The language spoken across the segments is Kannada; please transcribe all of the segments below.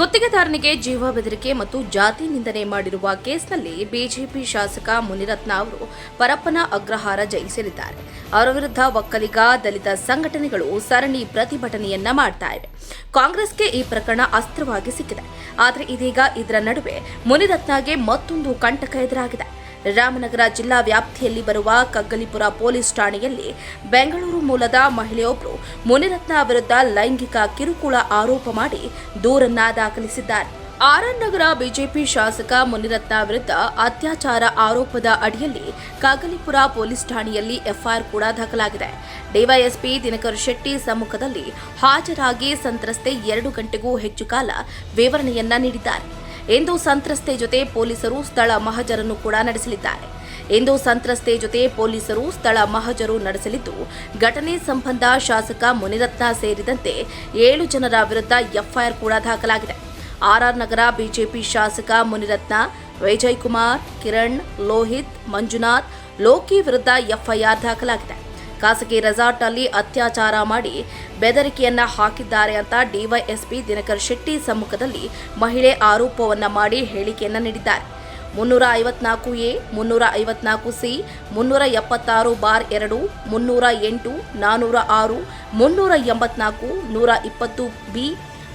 ಗುತ್ತಿಗೆದಾರನಿಗೆ ಜೀವ ಬೆದರಿಕೆ ಮತ್ತು ಜಾತಿ ನಿಂದನೆ ಮಾಡಿರುವ ಕೇಸ್ನಲ್ಲಿ ಬಿಜೆಪಿ ಶಾಸಕ ಮುನಿರತ್ನ ಅವರು ಪರಪ್ಪನ ಅಗ್ರಹಾರ ಜಯಿಸಲಿದ್ದಾರೆ. ಅವರ ವಿರುದ್ಧ ಒಕ್ಕಲಿಗ, ದಲಿತ ಸಂಘಟನೆಗಳು ಸರಣಿ ಪ್ರತಿಭಟನೆಯನ್ನ ಮಾಡ್ತಾ ಇವೆ. ಕಾಂಗ್ರೆಸ್ಗೆ ಈ ಪ್ರಕರಣ ಅಸ್ತ್ರವಾಗಿ ಸಿಕ್ಕಿದೆ. ಆದರೆ ಇದೀಗ ಇದರ ನಡುವೆ ಮುನಿರತ್ನಗೆ ಮತ್ತೊಂದು ಕಂಟಕ ಎದುರಾಗಿದೆ. ರಾಮನಗರ ಜಿಲ್ಲಾ ವ್ಯಾಪ್ತಿಯಲ್ಲಿ ಬರುವ ಕಗ್ಗಲಿಪುರ ಪೊಲೀಸ್ ಠಾಣೆಯಲ್ಲಿ ಬೆಂಗಳೂರು ಮೂಲದ ಮಹಿಳೆಯೊಬ್ಬರು ಮುನಿರತ್ನ ವಿರುದ್ಧ ಲೈಂಗಿಕ ಕಿರುಕುಳ ಆರೋಪ ಮಾಡಿ ದೂರನ್ನ ದಾಖಲಿಸಿದ್ದಾರೆ. ಆರ್ಆರ್ ನಗರ ಬಿಜೆಪಿ ಶಾಸಕ ಮುನಿರತ್ನ ವಿರುದ್ಧ ಅತ್ಯಾಚಾರ ಆರೋಪದ ಅಡಿಯಲ್ಲಿ ಕಾಗಲಿಪುರ ಪೊಲೀಸ್ ಠಾಣೆಯಲ್ಲಿ ಎಫ್ಐಆರ್ ಕೂಡ ದಾಖಲಾಗಿದೆ. ಡಿವೈಎಸ್ಪಿ ದಿನಕರ್ ಶೆಟ್ಟಿ ಸಮ್ಮುಖದಲ್ಲಿ ಹಾಜರಾಗಿ ಸಂತ್ರಸ್ತೆ ಎರಡು ಗಂಟೆಗೂ ಹೆಚ್ಚು ಕಾಲ ವಿವರಣೆಯನ್ನ ನೀಡಿದ್ದಾರೆ. ಇಂದು ಸಂತ್ರಸ್ತೆ ಜೊತೆ ಪೊಲೀಸರು ಸ್ಥಳ ಮಹಜರನ್ನು ಕೂಡ ನಡೆಸಲಿದ್ದಾರೆ. ಇಂದು ಸಂತ್ರಸ್ತೆ ಜೊತೆ ಪೊಲೀಸರು ಸ್ಥಳ ಮಹಜರು ನಡೆಸಲಿದ್ದು, ಘಟನೆ ಸಂಬಂಧ ಶಾಸಕ ಮುನಿರತ್ನ ಸೇರಿದಂತೆ ಏಳು ಜನರ ವಿರುದ್ಧ ಎಫ್ಐಆರ್ ಕೂಡ ದಾಖಲಾಗಿದೆ. ಆರ್ಆರ್ ನಗರ ಬಿಜೆಪಿ ಶಾಸಕ ಮುನಿರತ್ನ, ವಿಜಯ್ ಕುಮಾರ್, ಕಿರಣ್, ಲೋಹಿತ್, ಮಂಜುನಾಥ್ ಲೋಕಿ ವಿರುದ್ಧ ಎಫ್ಐಆರ್ ದಾಖಲಾಗಿದೆ. ಖಾಸಗಿ ರೆಸಾರ್ಟ್ನಲ್ಲಿ ಅತ್ಯಾಚಾರ ಮಾಡಿ ಬೆದರಿಕೆಯನ್ನ ಹಾಕಿದ್ದಾರೆ ಅಂತ ಡಿವೈಎಸ್ಪಿ ದಿನಕರ್ ಶೆಟ್ಟಿ ಸಮ್ಮುಖದಲ್ಲಿ ಮಹಿಳೆ ಆರೋಪವನ್ನ ಮಾಡಿ ಹೇಳಿಕೆಯನ್ನ ನೀಡಿದ್ದಾರೆ. ಮುನ್ನೂರ ಐವತ್ನಾಲ್ಕು ಎ, ಮುನ್ನೂರ ಐವತ್ನಾಲ್ಕು ಸಿ, ಮುನ್ನೂರ ಎಪ್ಪತ್ತಾರು ಬಾರ್ ಎರಡು, ಮುನ್ನೂರ ಎಂಟು ನಾನ್ನೂರ ಆರು, ಮುನ್ನೂರ ಎಂಬತ್ನಾಲ್ಕು, ನೂರ ಇಪ್ಪತ್ತು ಬಿ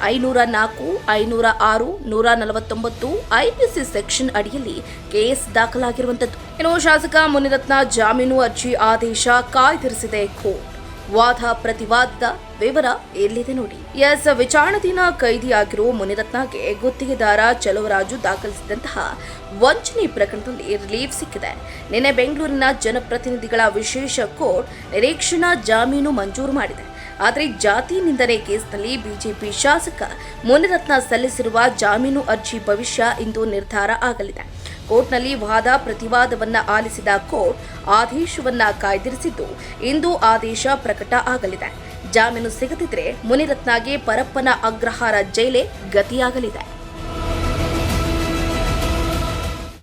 ಐನೂರ ನಾಲ್ಕು, ಐನೂರ ಆರು, ನೂರ ನಲವತ್ತೊಂಬತ್ತು ಐಪಿಸಿ ಸೆಕ್ಷನ್ ಅಡಿಯಲ್ಲಿ ಕೇಸ್ ದಾಖಲಾಗಿರುವಂತದ್ದು ಇನ್ನು ಶಾಸಕ ಮುನಿರತ್ನ ಜಾಮೀನು ಅರ್ಜಿ ಆದೇಶ ಕಾಯ್ದಿರಿಸಿದೆ ಕೋರ್ಟ್. ವಾದ ಪ್ರತಿವಾದದ ವಿವರ ಎಲ್ಲಿದೆ ನೋಡಿ. ಎಸ್ ವಿಚಾರಣಾಧೀನ ಕೈದಿಯಾಗಿರುವ ಮುನಿರತ್ನಗೆ ಗುತ್ತಿಗೆದಾರ ಚಲುವರಾಜು ದಾಖಲಿಸಿದಂತಹ ವಂಚನೆ ಪ್ರಕರಣದಲ್ಲಿ ರಿಲೀಫ್ ಸಿಕ್ಕಿದೆ. ನಿನ್ನೆ ಬೆಂಗಳೂರಿನ ಜನಪ್ರತಿನಿಧಿಗಳ ವಿಶೇಷ ಕೋರ್ಟ್ ನಿರೀಕ್ಷಣಾ ಜಾಮೀನು ಮಂಜೂರು ಮಾಡಿದೆ. ಆದರೆ ಜಾತಿ ನಿಂದನೆ ಕೇಸ್ನಲ್ಲಿ ಬಿಜೆಪಿ ಶಾಸಕ ಮುನಿರತ್ನ ಸಲ್ಲಿಸಿರುವ ಜಾಮೀನು ಅರ್ಜಿ ಭವಿಷ್ಯ ಇಂದು ನಿರ್ಧಾರ ಆಗಲಿದೆ. ಕೋರ್ಟ್ನಲ್ಲಿ ವಾದ ಪ್ರತಿವಾದವನ್ನ ಆಲಿಸಿದ ಕೋರ್ಟ್ ಆದೇಶವನ್ನ ಕಾಯ್ದಿರಿಸಿದ್ದು ಇಂದು ಆದೇಶ ಪ್ರಕಟ ಆಗಲಿದೆ. ಜಾಮೀನು ಸಿಗದಿದ್ರೆ ಮುನಿರತ್ನಗೆ ಪರಪ್ಪನ ಅಗ್ರಹಾರ ಜೈಲೆ ಗತಿಯಾಗಲಿದೆ.